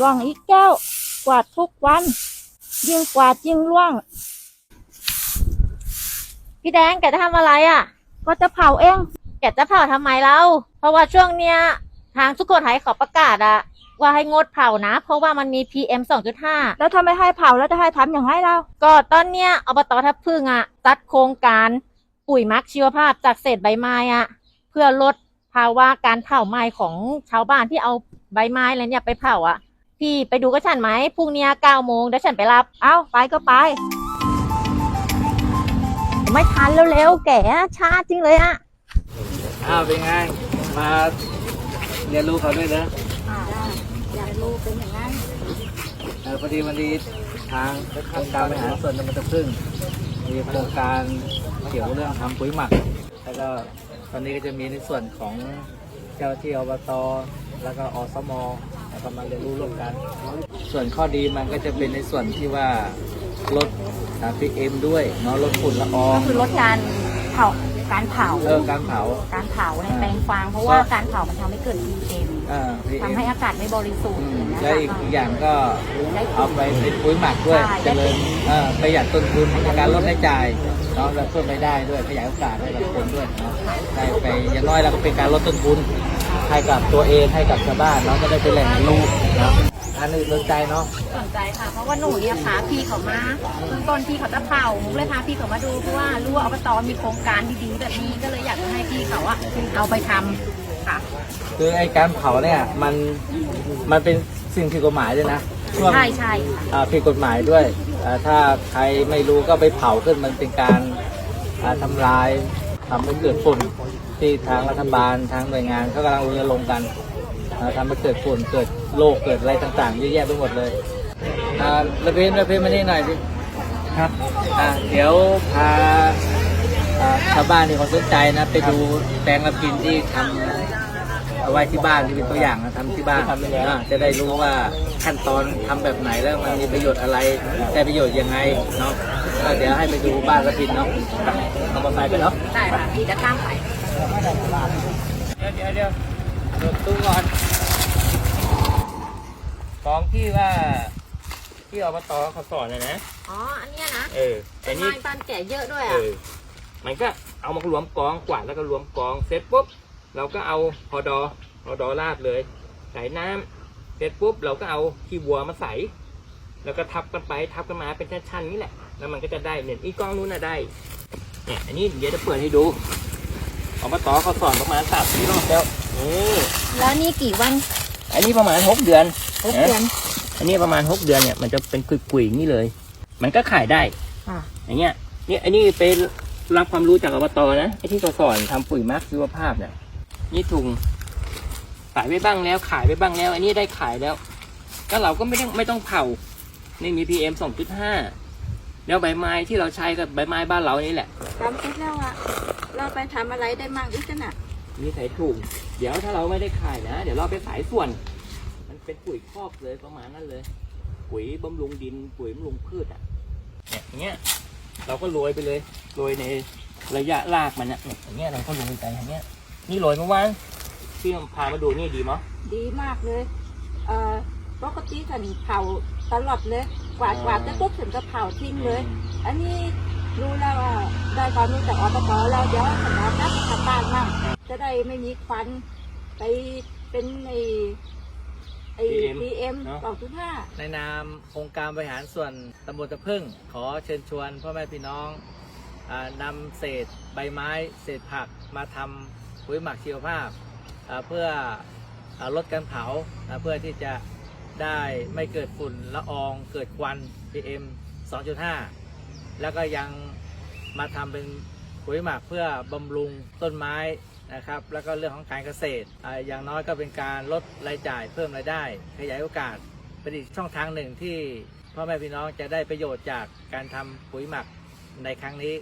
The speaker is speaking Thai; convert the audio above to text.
ล่วงอีกแก้ว กวาดทุกวัน ยิ่งกวาดยิ่งล่วง พี่แดงแกจะทำอะไรอะ ก็จะเผาเองแกจะเผาทำไมเราเพราะว่าช่วงเนี้ย ทางสุโขทัยเขาประกาศอะว่าให้งดเผานะ เพราะว่ามันมี PM 2.5 แล้วถ้าไม่ให้เผาแล้วจะให้ทำอย่างไรเราก็ตอนเนี้ยอบตทับพึ่งอะตัดโครงการปุ๋ยหมักชีวภาพจากเศษใบไม้อะเพื่อลดภาวะการเผาไหม้ของชาวบ้านที่เอาใบไม้อะไรเนี่ยไปเผาอะ พี่ไปดูกับฉันไหมพรุ่งเนี้ยเก้าโมงเดี๋ยวฉันไปรับ เอาไปก็ไป ไม่ทันเร็วๆแกอะช้าจริงเลยอะอ้าวเป็นไง มาเรียนรู้เขาด้วยนะอยากรู้เป็นอย่างนั้นเออพอดีวันนี้ทางองค์การบริหารส่วนตำบลตะพึ่ง มีโครงการเกี่ยวเรื่องทำปุ๋ยหมัก แล้วก็ตอนนี้ก็จะมีในส่วนของเจ้าหน้าที่อบตแล้วก็อสม แล้วก็มาเรียนรู้ร่วมกัน ส่วนข้อดีมันก็จะเป็นในส่วนที่ว่าลดสารพิษเอ็มด้วยเนาะลดฝุ่นละอองก็คือลดการเผาการเผาเออการเผา การเผาในแปลงฟางเพราะว่าการเผามันทำให้เกิด PM อ่า PM ทำให้อากาศไม่บริสุทธิ์อืมนะคะและอีกอีกอย่างก็เอาไปเป็นปุ๋ยหมักด้วยใช่เจริญเอ่อประหยัดต้นทุนในการลดรายจ่ายเนาะและเพิ่มรายได้ด้วยขยายโอกาสให้กับคนด้วยเนาะได้ไปอย่างน้อยเราก็เป็นการลดต้นทุน ให้กับตัวเองให้กับชาวบ้านเนาะก็ได้เป็นแหล่งเรียนรู้เนาะอันนี้สนใจเนาะ สนใจค่ะ เพราะว่าหนูเนี่ยพาพี่เขามาเบื้องต้นพี่เขาจะเผาหนูเลยพาพี่เขามาดูเพราะว่ารู้ว่าอบตมีโครงการดีๆแบบนี้ก็เลยอยากจะให้พี่เขาอะเอาไปทำค่ะ คือไอ้การเผาเนี่ยมันมันเป็นสิ่งผิดกฎหมายด้วยนะช่วง ใช่ใช่ค่ะ อ่าผิดกฎหมายด้วยอ่าถ้าใครไม่รู้ก็ไปเผาขึ้นมันเป็นการอ่าทำลาย ทำให้เกิดฝุ่นที่ทางรัฐบาลทางหน่วยงานเขากำลังรณรงค์กันอ่าทำให้เกิดฝุ่นเกิดโรคเกิดอะไรต่างๆเยอะแยะไปหมดเลยอ่าระเพนระเพนมานี่หน่อยสิครับอ่าเดี๋ยวพาอ่าชาวบ้านที่เขาสนใจนะ ไปดูแปลงระพินที่ทำเอาไว้ที่บ้านที่เป็นตัวอย่างนะทำที่บ้านอ่าจะได้รู้ว่าขั้นตอนทำแบบไหนแล้วมันมีประโยชน์อะไรได้ประโยชน์ยังไงเนาะก็เดี๋ยวให้ไปดูบ้านระพินเนาะเอามอเตอร์ไซค์ไปเนาะ ใช่ค่ะพี่จะข้ามไปเดี๋ยวเดี๋ยวเดี๋ยวหยุดตู้ก่อนของที่ว่าที่อบตเขาสอนนะนะ อ๋อ อันเนี้ยนะเออแต่ไม้นี่ตานแก่เยอะด้วยเออะอมันก็เอามารวมกองกวาดแล้วก็รวมกองเสร็จปุ๊บเราก็เอาพอดอพอดอราดเลยใส่น้ำเสร็จปุ๊บเราก็เอาขี้วัวมาใส่แล้วก็ทับกันไปทับกันมาเป็นชั้นๆนี้แหละ แล้วมันก็จะได้เนี่ยอีกกล้องนู้นน่ะได้ เนี่ยอันนี้เดี๋ยวจะเปิดให้ดูอบตเขาสอนประมาณสามสี่รอบแล้วนี่แล้วนี่กี่วันอันนี้ประมาณหกเดือนหกเดือน อันนี้ประมาณหกเดือนเนี่ยมันจะเป็นกุยๆอย่างนี้เลย มันก็ขายได้ค่ะอย่างเงี้ยเนี่ยอันนี้เป็นรับความรู้จากอบตนะไอ้ที่เขาสอนทำปุ๋ยหมักชีวภาพเนี่ยนี่ถุงขายไปบ้างแล้วขายไปบ้างแล้ว อันนี้ได้ขายแล้ว ก็เราก็ไม่ต้องไม่ต้องเผานี่มี PM 2.5 แล้วใบไม้ที่เราใช้กับใบไม้บ้านเรานี่แหละทำเสร็จแล้วอะเราไปทำอะไรได้มั่งอีกนะมีใส่ถุงเดี๋ยวถ้าเราไม่ได้ขายนะ เดี๋ยวเราไปขายส่วน มันเป็นปุ๋ยคอกเลยประมาณนั้นเลย ปุ๋ยบำรุงดิน ปุ๋ยบำรุงพืชอะเนี่ยอย่างเงี้ย เราก็โรยไปเลยโรยในระยะรากมันเนี่ยเนี่ยอย่างเงี้ยเราก็โรยไปอย่างเงี้ย นี่โรยเมื่อวานที่พามาดูนี่ดีมั้ยดีมากเลย เอ่อปกติฉันเผาตลอดเลย กวาดกวาดจะปุ๊บฉันก็เผาทิ้งเลย อันนี้รู้แล้วว่าได้ความรู้จากอบตแล้วเดี๋ยวฉันเอากลับไปทำบ้านมั่งจะได้ไม่มีควันไปเป็นไอไอพีเอ็มสองจุดห้า ในนามองค์การบริหารส่วนตำบลตะพึ่ง ขอเชิญชวนพ่อแม่พี่น้องอานำเศษใบไม้ เศษผักมาทำปุ๋ยหมักชีวภาพอ่าเพื่ออาลดการเผาอ่าเพื่อที่จะ ได้ไม่เกิดฝุ่นละอองเกิดควัน PM 2.5 แล้วก็ยังมาทำเป็นปุ๋ยหมักเพื่อบำรุงต้นไม้นะครับ แล้วก็เรื่องของการเกษตรอ่าอย่างน้อยก็เป็นการลดรายจ่ายเพิ่มรายได้ ขยายโอกาสเป็นอีกช่องทางหนึ่งที่พ่อแม่พี่น้องจะได้ประโยชน์จากการทำปุ๋ยหมักในครั้งนี้